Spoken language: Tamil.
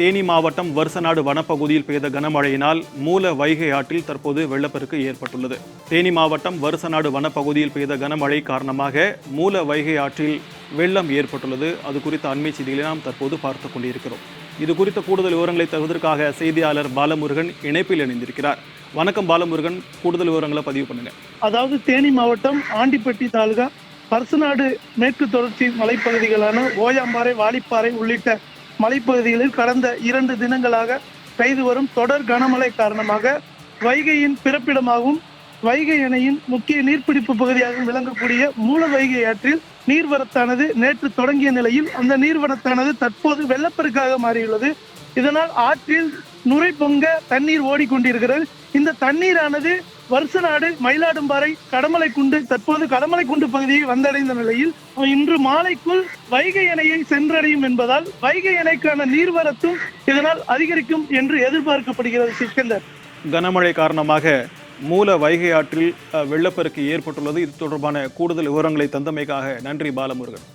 தேனி மாவட்டம் வருசநாடு வனப்பகுதியில் பெய்த கனமழையினால் மூல வைகை ஆற்றில் தற்போது வெள்ளப்பெருக்கு ஏற்பட்டுள்ளது. தேனி மாவட்டம் வருசநாடு வனப்பகுதியில் பெய்த கனமழை காரணமாக மூல வைகை ஆற்றில் வெள்ளம் ஏற்பட்டுள்ளது. அது குறித்த அண்மை செய்திகளை நாம் தற்போது பார்த்து கொண்டிருக்கிறோம். இது குறித்த கூடுதல் விவரங்களை தருவதற்காக செய்தியாளர் பாலமுருகன் இணைப்பில் இணைந்திருக்கிறார். வணக்கம் பாலமுருகன் கூடுதல் விவரங்களை பதிவு பண்ணுங்க. அதாவது தேனி மாவட்டம் ஆண்டிப்பட்டி தாலுகா பரசுநாடு மேற்கு தொடர்ச்சி மலைப்பகுதிகளான ஓயாம்பாறை வாலிப்பாறை உள்ளிட்ட மலைப்பகுதிகளில் கடந்த இரண்டு தினங்களாக பெய்து வரும் தொடர் கனமழை காரணமாக வைகையின் பிறப்பிடமாகவும் வைகை அணையின் முக்கிய நீர்பிடிப்பு பகுதியாக விளங்கக்கூடிய மூல வைகை ஆற்றில் நீர்வரத்தானது நேற்று தொடங்கிய நிலையில் அந்த நீர்வரத்தானது தற்போது வெள்ளப்பெருக்காக மாறியுள்ளது. இதனால் ஆற்றில் நுரை பொங்க தண்ணீர் ஓடிக்கொண்டிருக்கிறது. இந்த தண்ணீரானது வருசநாடு மயிலாடும்பாறை கடமலை குண்டு தற்போது கடமலை குண்டு பகுதியை வந்தடைந்த நிலையில் இன்று மாலைக்குள் வைகை அணையை சென்றடையும் என்பதால் வைகை அணைக்கான நீர்வரத்தும் இதனால் அதிகரிக்கும் என்று எதிர்பார்க்கப்படுகிறது சிக்கந்தர். கனமழை காரணமாக மூல வைகை ஆற்றில் அஹ், வெள்ளப்பெருக்கு ஏற்பட்டுள்ளது. இது தொடர்பான கூடுதல் விவரங்களை தந்தமைக்காக நன்றி பாலமுருகன்.